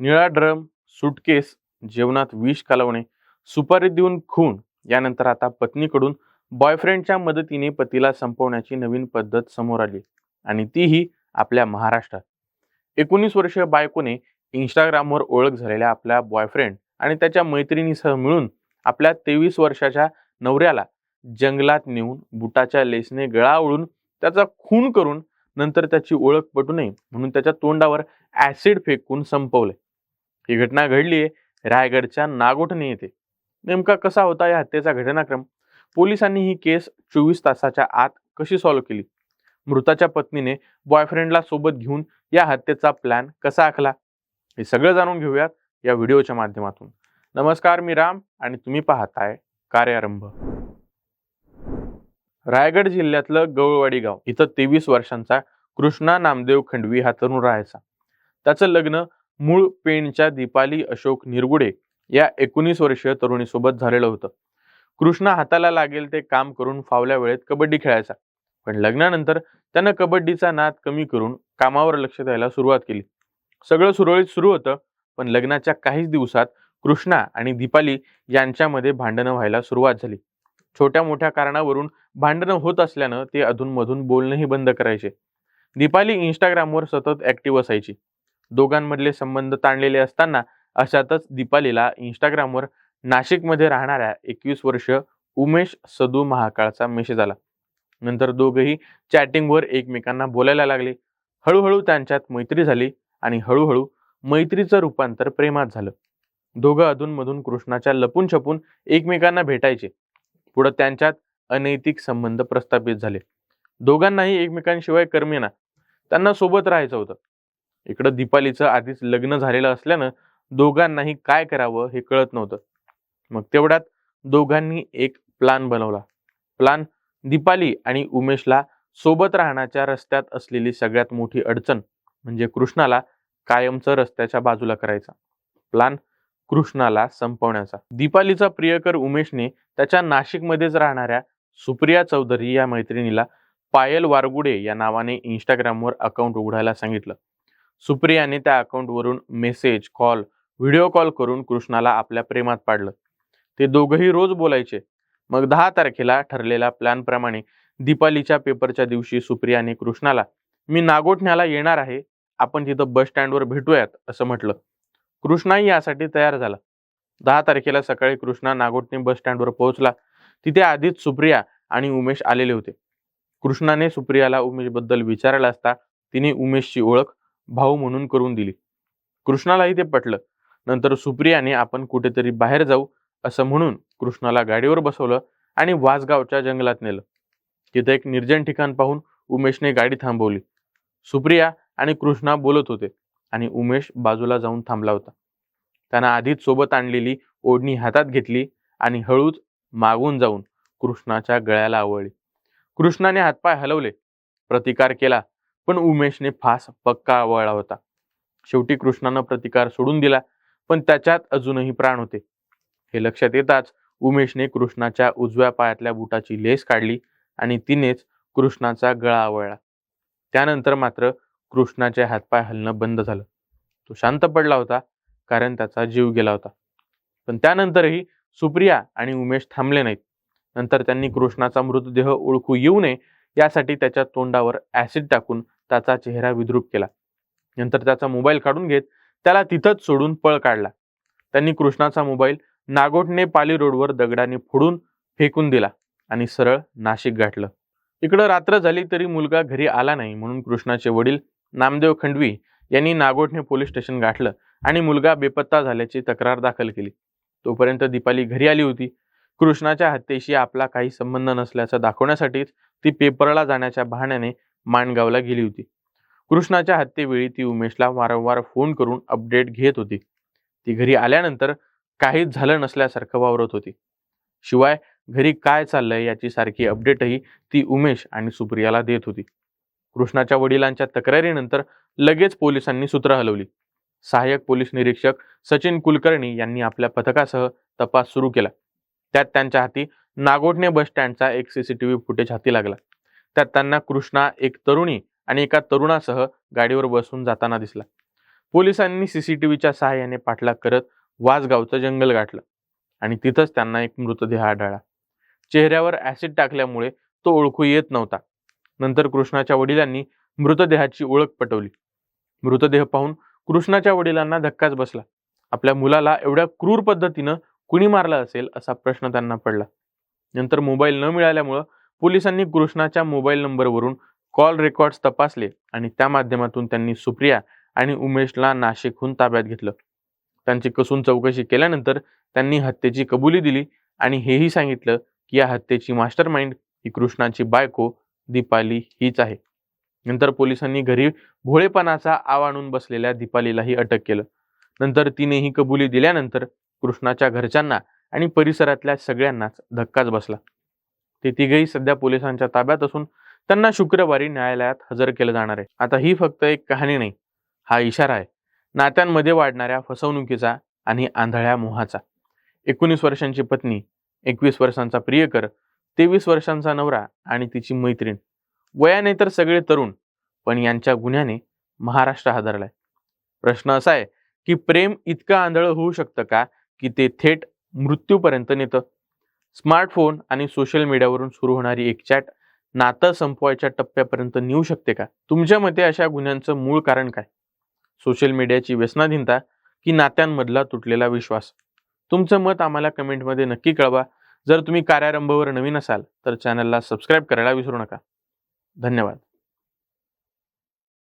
निळा drum suitcase जेवणात विष कालवणे सुपारी देऊन खून यानंतर आता पत्नीकडून बॉयफ्रेंडच्या मदतीने पतीला संपवण्याची नवीन पद्धत समोर आली आणि तीही आपल्या महाराष्ट्रात. एकोणीस वर्षीय बायकोने इंस्टाग्रामवर ओळख झालेल्या आपल्या बॉयफ्रेंड आणि त्याच्या मैत्रिणीसह मिळून आपल्या तेवीस वर्षाच्या नवऱ्याला जंगलात नेऊन बुटाच्या लेसने गळा ओळून त्याचा खून करून नंतर त्याची ओळख पटू नये म्हणून त्याच्या तोंडावर ऍसिड फेकून संपवले. ही घटना घडली आहे रायगडच्या नागोठणे येथे. नेमका कसा होता या हत्येचा घटनाक्रम? पोलिसांनी ही केस चोवीस तासाच्या आत कशी सॉल्व्ह केली? मृताच्या पत्नीने बॉयफ्रेंडला सोबत घेऊन या हत्येचा प्लॅन कसा आखला? हे सगळं जाणून घेऊयात या व्हिडिओच्या माध्यमातून. नमस्कार मी राम आणि तुम्ही पाहताय कार्यारंभ. रायगड जिल्ह्यातलं गवळवाडी गाव इथं तेवीस वर्षांचा कृष्णा नामदेव खंडवी हा तरुण राहायचा. त्याचं लग्न मूळ पेणच्या दीपाली अशोक निरगुडे या एकोणीस वर्षीय तरुणीसोबत झालेलं होतं. कृष्णा हाताला लागेल ते काम करून फावल्या वेळेत कबड्डी खेळायचा. पण लग्नानंतर त्यानं कबड्डीचा नाद कमी करून कामावर लक्ष द्यायला सुरुवात केली. सगळं सुरळीत सुरू होतं पण लग्नाच्या काहीच दिवसात कृष्णा आणि दीपाली यांच्यामध्ये भांडणं व्हायला सुरुवात झाली. छोट्या मोठ्या कारणावरून भांडणं होत असल्यानं ते अधूनमधून बोलणंही बंद करायचे. दीपाली इंस्टाग्रामवर सतत ऍक्टिव्ह असायची. दोघांमधले संबंध ताणलेले असताना अशातच दीपालीला इंस्टाग्रामवर नाशिकमध्ये राहणाऱ्या एकवीस वर्ष उमेश सदू महाकाळचा मेसेज आला. नंतर दोघंही चॅटिंगवर एकमेकांना बोलायला लागले. हळूहळू त्यांच्यात मैत्री झाली आणि हळूहळू मैत्रीचं रूपांतर प्रेमात झालं. दोघं अधूनमधून कृष्णाच्या लपून छपून एकमेकांना भेटायचे. पुढं त्यांच्यात अनैतिक संबंध प्रस्थापित झाले. दोघांनाही एकमेकांशिवाय करमेना त्यांना सोबत राहायचं होतं. इकडं दीपालीचं आधीच लग्न झालेलं असल्यानं दोघांनाही काय करावं हे कळत नव्हतं. मग तेवढ्यात दोघांनी एक प्लान बनवला. प्लान दीपाली आणि उमेशला सोबत राहण्याच्या रस्त्यात असलेली सगळ्यात मोठी अडचण म्हणजे कृष्णाला कायमचं रस्त्याच्या बाजूला करायचा. प्लान कृष्णाला संपवण्याचा. दीपालीचा प्रियकर उमेशने त्याच्या नाशिकमध्येच राहणाऱ्या सुप्रिया चौधरी या मैत्रिणीला पायल वारगुडे या नावाने इंस्टाग्रामवर अकाउंट उघडायला सांगितलं. सुप्रियाने त्या अकाउंटवरून मेसेज कॉल व्हिडिओ कॉल करून कृष्णाला आपल्या प्रेमात पाडलं. ते दोघंही रोज बोलायचे. मग दहा तारखेला ठरलेल्या प्लॅनप्रमाणे दीपालीच्या पेपरच्या दिवशी सुप्रियाने कृष्णाला मी नागोठण्याला येणार आहे. आपण तिथं बस स्टँडवर भेटूयात असं म्हटलं. कृष्णाही यासाठी तयार झाला. दहा तारखेला सकाळी कृष्णा नागोठणे बस स्टँडवर पोहोचला. तिथे आधीच सुप्रिया आणि उमेश आलेले होते. कृष्णाने सुप्रियाला उमेशबद्दल विचारलं असता तिने उमेशची ओळख भाऊ म्हणून करून दिली. कृष्णालाही ते पटलं. नंतर सुप्रियाने आपण कुठेतरी बाहेर जाऊ असं म्हणून कृष्णाला गाडीवर बसवलं आणि वासगावच्या जंगलात नेलं. तिथे एक निर्जन ठिकाण पाहून उमेशने गाडी थांबवली. सुप्रिया आणि कृष्णा बोलत होते आणि उमेश बाजूला जाऊन थांबला होता. त्यानं आधीच सोबत आणलेली ओढणी हातात घेतली आणि हळूच मागून जाऊन कृष्णाच्या गळ्याला आवळली. कृष्णाने हातपाय हलवले. प्रतिकार केला. पण उमेशने फास पक्का आवळला होता. शेवटी कृष्णानं प्रतिकार सोडून दिला पण त्याच्यात अजूनही प्राण होते. हे लक्षात येताच उमेशने कृष्णाच्या उजव्या पायातल्या बुटाची लेस काढली आणि तिनेच कृष्णाचा गळा आवळला. त्यानंतर मात्र कृष्णाचे हातपाय हलणं बंद झालं. तो शांत पडला होता कारण त्याचा जीव गेला होता. पण त्यानंतरही सुप्रिया आणि उमेश थांबले नाहीत. नंतर त्यांनी कृष्णाचा मृतदेह ओळखू येऊ नये यासाठी त्याच्या तोंडावर ऍसिड टाकून त्याचा चेहरा विद्रूप केला. नंतर त्याचा मोबाईल काढून घेत त्याला तिथंच सोडून पळ काढला. त्यांनी कृष्णाचा मोबाईल नागोठणे पाली रोडवर दगडाने फोडून फेकून दिला आणि सरळ नाशिक गाठलं. इकडं रात्र झाली तरी मुलगा घरी आला नाही म्हणून कृष्णाचे वडील नामदेव खंडवी यांनी नागोठणे पोलीस स्टेशन गाठलं आणि मुलगा बेपत्ता झाल्याची तक्रार दाखल केली. तोपर्यंत दीपाली घरी आली होती. कृष्णाच्या हत्येशी आपला काही संबंध नसल्याचं दाखवण्यासाठीच ती पेपरला जाण्याच्या बहाण्याने माणगावला गेली होती. कृष्णाच्या हत्येवेळी ती उमेशला वारंवार फोन करून अपडेट घेत होती. ती घरी आल्यानंतर काहीच झालं नसल्यासारखं वावरत होती. शिवाय घरी काय चाललंय याची सारखी अपडेटही ती उमेश आणि सुप्रियाला देत होती. कृष्णाच्या वडिलांच्या तक्रारीनंतर लगेच पोलिसांनी सूत्र हलवली. सहाय्यक पोलीस निरीक्षक सचिन कुलकर्णी यांनी आपल्या पथकासह तपास सुरू केला. त्यात त्यांच्या हाती नागोठणे बस स्टँडचा एक सीसीटीव्ही फुटेज हाती लागला. त्यात त्यांना कृष्णा एक तरुणी आणि एका तरुणासह गाडीवर बसून जाताना दिसला. पोलिसांनी सीसीटीव्हीच्या सहाय्याने पाठलाग करत वासगावचं जंगल गाठलं आणि तिथंच त्यांना एक मृतदेह आढळला. चेहऱ्यावर ऍसिड टाकल्यामुळे तो ओळखू येत नव्हता. नंतर कृष्णाच्या वडिलांनी मृतदेहाची ओळख पटवली. मृतदेह पाहून कृष्णाच्या वडिलांना धक्काच बसला. आपल्या मुलाला एवढ्या क्रूर पद्धतीनं कुणी मारलं असेल असा प्रश्न त्यांना पडला. नंतर मोबाईल न मिळाल्यामुळं पोलिसांनी कृष्णाच्या मोबाईल नंबरवरून कॉल रेकॉर्ड्स तपासले आणि त्या माध्यमातून त्यांनी सुप्रिया आणि उमेशला नाशिकहून ताब्यात घेतलं. त्यांची कसून चौकशी केल्यानंतर त्यांनी हत्येची कबुली दिली आणि हेही सांगितलं की या हत्येची मास्टर माइंड ही कृष्णाची बायको दीपाली हीच आहे. नंतर पोलिसांनी घरी भोळेपणाचा आव आणून बसलेल्या दीपालीलाही अटक केलं. नंतर तिने ही कबुली दिल्यानंतर कृष्णाच्या घरच्यांना आणि परिसरातल्या सगळ्यांनाच धक्काच बसला. ते तिघही सध्या पोलिसांच्या ताब्यात असून त्यांना शुक्रवारी न्यायालयात हजर केलं जाणार आहे. आता ही फक्त एक कहाणी नाही हा इशारा आहे. नात्यांमध्ये वाढणाऱ्या फसवणुकीचा आणि आंधळ्या मोहाचा. एकोणीस वर्षांची पत्नी एकवीस वर्षांचा प्रियकर तेवीस वर्षांचा नवरा आणि तिची मैत्रीण. वयाने तर सगळे तरुण पण यांच्या गुन्ह्याने महाराष्ट्र हादरलाय. प्रश्न असा आहे की प्रेम इतकं आंधळ होऊ शकतं का की ते थेट मृत्यूपर्यंत नेतं? स्मार्टफोन आणि सोशल मीडियावरून सुरू होणारी एक चॅट नातं संपवायच्या टप्प्यापर्यंत नेऊ शकते का? तुमच्या मते अशा गुन्ह्यांचं मूळ कारण काय? सोशल मीडियाची व्यसनाधीनता की नात्यांमधला तुटलेला विश्वास? तुमचं मत आम्हाला कमेंटमध्ये नक्की कळवा. जर तुम्ही कार्यारंभवर नवीन असाल तर चॅनलला सबस्क्राईब करायला विसरू नका. धन्यवाद.